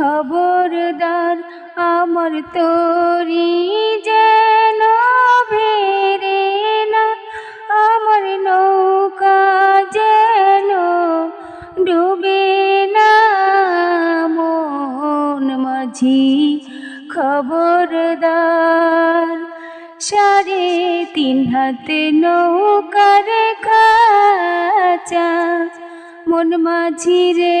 খবরদার আমার তরি যেন ভেরে না, আমার নৌকা যেন ডুবে না। মন মাঝি খবরদার সাড়ে তিন হাতে নৌকার খাচা মন মাঝি রে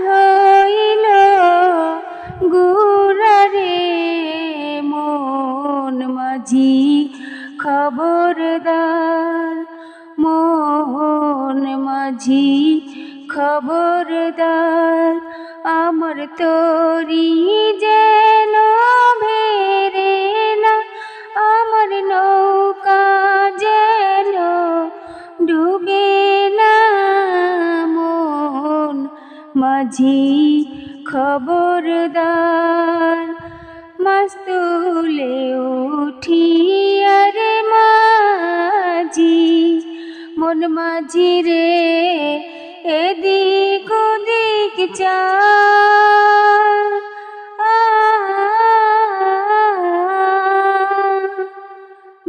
হইল গুড়া রে মন মাঝি খবরদার, মন মাঝি খবরদার, আমার তরি যেন ভেরে না, আমার নৌকা যেন ডুবে মাঝি খবরদার। মাস্তুলে উঠি আরে মাঝি মন মাঝি রে এদিক ওদিক চা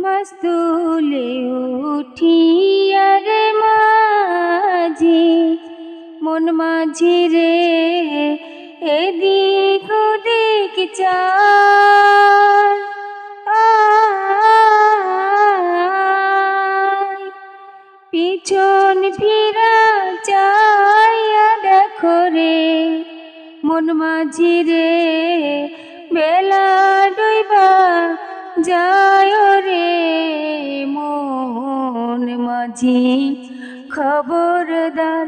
মস্তুলে উঠি মন মাঝি রে, এদিক ওদিক চা পিছন ফিরা চাইয়া দেখো রে মন মাঝি রে, বেলা ডুইবা যায় রে। মন মাঝি খবরদার